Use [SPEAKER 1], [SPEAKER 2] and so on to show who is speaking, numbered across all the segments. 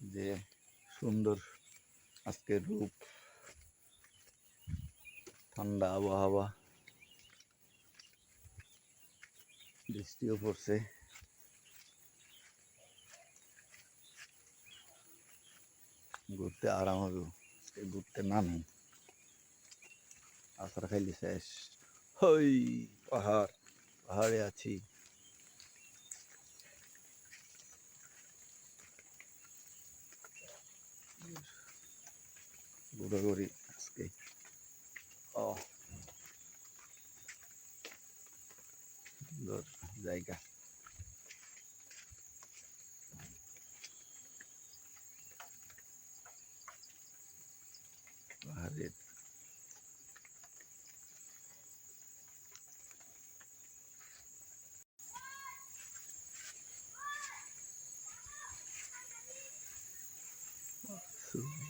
[SPEAKER 1] যে সুন্দর আজকের রূপ। ঠান্ডা আবহাওয়া। বৃষ্টিও পড়ছে। ঘুরতে আরাম হবে। ঘুরতে নামি আসার খাইলে শেষ। হই, পাহাড়। পাহাড়ে আছি। Buri-buri. Okay. Oh. Dor, zaiga. Baharit. Soon.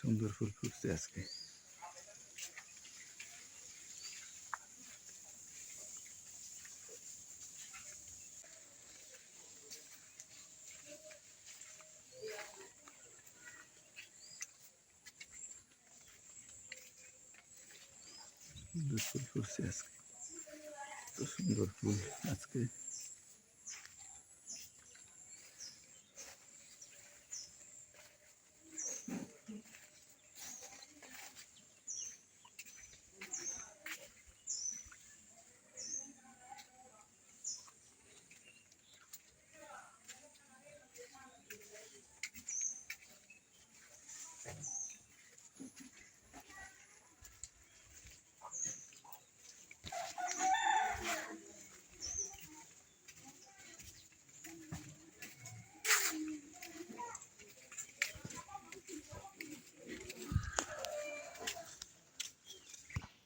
[SPEAKER 1] সুন্দর ফুল ফুটছে আজকে। সুন্দর ফুল ফুটছে আজকে। এত সুন্দর ফুল আজকে।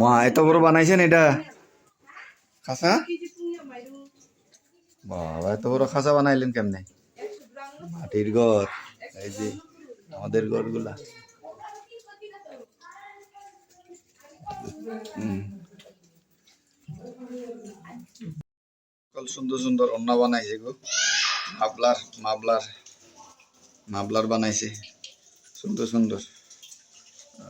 [SPEAKER 1] মা, এত বড় বানাইছেন এটা। খাসা? বাবা, এত বড় খাসা বানাইলেন কেমনে? মাটির ঘর, এই যে আমাদের ঘরগুলা। সুন্দর সুন্দর অন্না বানাইছে গো। মাবলার মাবলার মাবলার বানাইছে। সুন্দর সুন্দর।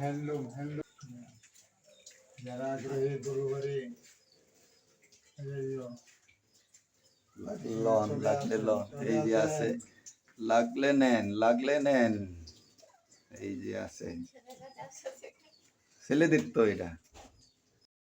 [SPEAKER 2] হ্যান্ডলুম হ্যান্ডলুম যারা আগ্রহী গরু বাড়ি
[SPEAKER 1] লন লাগলে লন, এই যে আছে। লাগলে নেন লাগলে নেন। এই যে আছে। ছেলে দেখতো এটা।